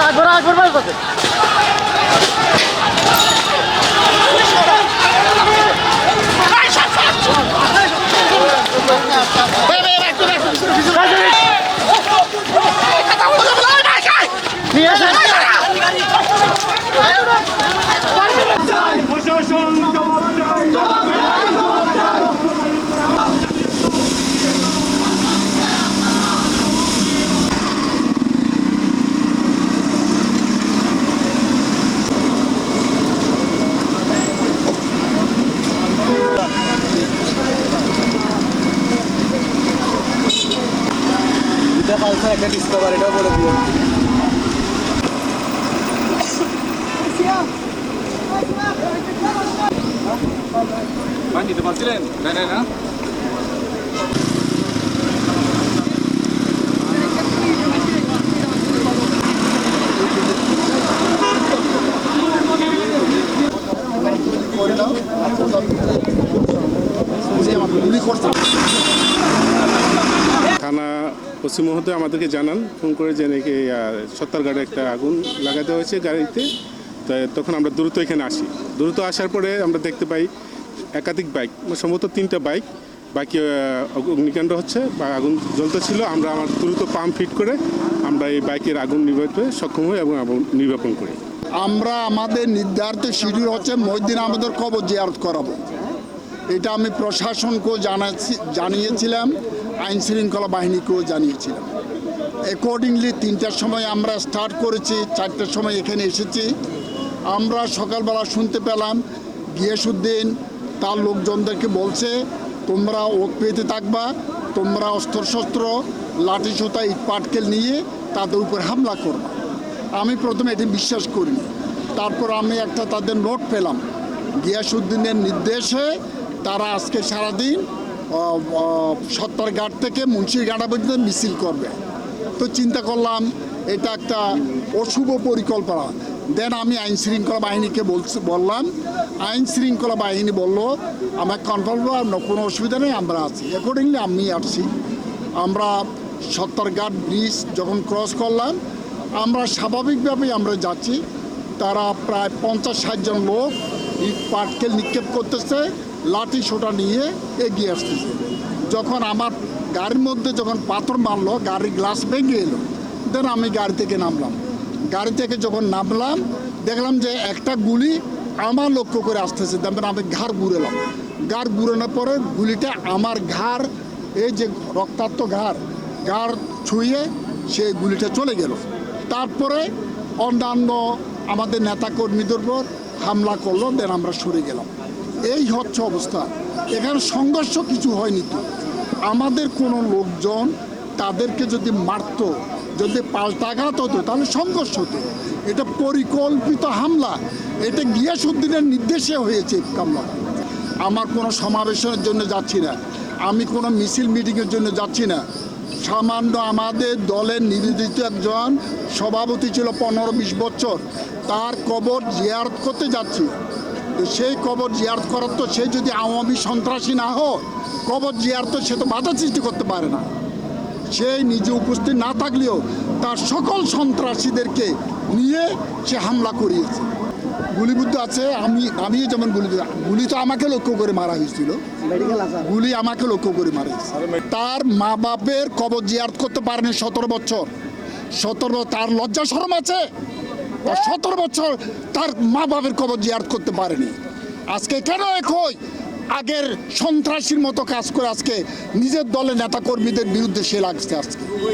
আকবর আকবর ভাই একটা ডিসকভার এটাও বলে দিও। দিতে পারছিলেন না না। থানা পশ্চিম মহোদয় আমাদেরকে জানান, ফোন করে যে নাকি সত্তরঘাটে একটা আগুন লাগাতে হয়েছে গাড়িতে। তখন আমরা দ্রুত এখানে আসি। দ্রুত আসার পরে আমরা দেখতে পাই একাধিক বাইক, সম্ভবত তিনটা বাইক। বাকি অগ্নিকাণ্ড হচ্ছে, বা আগুন জ্বলতেছিল। আমরা আমার দ্রুত পাম্প ফিট করে আমরা এই বাইকের আগুন নিভাতে সক্ষম হই এবং নির্বাপন করি। আমরা আমাদের নির্ধারিত শিডিউল হচ্ছে মহিদিন আমাদের কবর জিয়ারত করাবো। এটা আমি প্রশাসনকেও জানাচ্ছি জানিয়েছিলাম, আইন শৃঙ্খলা বাহিনীকেও জানিয়েছিলাম। অ্যাকর্ডিংলি তিনটার সময় আমরা স্টার্ট করেছি, চারটার সময় এখানে এসেছি। আমরা সকালবেলা শুনতে পেলাম গিয়াসুদ্দিন তার লোকজনদেরকে বলছে, তোমরা ওক পেতে থাকবা, তোমরা অস্ত্রশস্ত্র লাঠি সোতা ইট পাটকেল নিয়ে তাদের উপর হামলা করবা। আমি প্রথমে এটি বিশ্বাস করিনি। তারপর আমি একটা তাদের নোট পেলাম। গিয়াসুদ্দিনের নির্দেশে তারা আজকে সারাদিন সত্তরঘাট থেকে মুন্সিরঘাটা পর্যন্ত মিছিল করবে। তো চিন্তা করলাম, এটা একটা অশুভ পরিকল্পনা। দেন আমি আইন শৃঙ্খলা বাহিনীকে বলছি, বললাম, আইন শৃঙ্খলা বাহিনী বলল, আমার কনফার্ম কোনো অসুবিধা নেই, আমরা আছি। অ্যাকর্ডিংলি আমি আসছি আমরা সত্তরঘাট ব্রিজ যখন ক্রস করলাম, আমরা স্বাভাবিকভাবেই আমরা যাচ্ছি। তারা প্রায় পঞ্চাশ ষাট জন লোক পাটকেল নিক্ষেপ করতেছে। লাঠি সোটা নিয়ে এগিয়ে আসতেছে। যখন আমার গাড়ির মধ্যে যখন পাথর মারলো, গাড়ির গ্লাস ভেঙে এলো। দেন আমি গাড়ি থেকে নামলাম। গাড়ি থেকে যখন নামলাম, দেখলাম যে একটা গুলি আমার লক্ষ্য করে আসতেছে। তারপরে আমি ঘাড় ঘুরেলাম ঘাড় ঘুরানোর পরে গুলিটা আমার ঘাড়, এই যে রক্তাক্ত ঘাড় ঘাড় ছুঁয়ে সেই গুলিটা চলে গেল। তারপরে অন্যান্য আমাদের নেতাকর্মীদের উপর হামলা করল দেন আমরা সরে গেলাম। এই হচ্ছে অবস্থা। এখানে সংঘর্ষ কিছু হয়নি তো। আমাদের কোনো লোকজন তাদেরকে যদি মারতো, যদি পাল্টাঘাত হতো, তাহলে সংঘর্ষ হতো। এটা পরিকল্পিত হামলা। এটা গিয়াসুদ্দিনের নির্দেশে হয়েছে হামলা আমার কোনো সমাবেশের জন্য যাচ্ছি না। আমি কোনো মিছিল মিটিংয়ের জন্য যাচ্ছি না। সামান্য আমাদের দলের নিবেদিত একজন সভাপতি ছিল পনেরো বিশ বছর। তার কবর জিয়ারত করতে যাচ্ছি। সেই কবর জিয়ারত করার তো সে যদি আওয়ামী সন্ত্রাসী না হোক কবর জিয়ারত সে তো বাধা সৃষ্টি করতে পারে না। সে নিজে উপস্থিত না থাকলেও তার সকল সন্ত্রাসীদেরকে নিয়ে সে হামলা করিয়েছে। গুলিবুদ্ধ আছে আমি আমি যেমন গুলি গুলি তো আমাকে লক্ষ্য করে মারা হয়েছিল। গুলি আমাকে লক্ষ্য করে মারা হয়েছে। তার মা বাপের কবর জিয়ারত করতে পারেনি সতেরো বছর। সতেরো তার লজ্জা শরম আছে। তার সতেরো বছর তার মা বাবের কবর জিয়ার করতে পারেনি। আজকে কেন একই আগের সন্ত্রাসীর মতো কাজ করে আজকে নিজের দলের নেতাকর্মীদের বিরুদ্ধে সে লাগছে আজকে।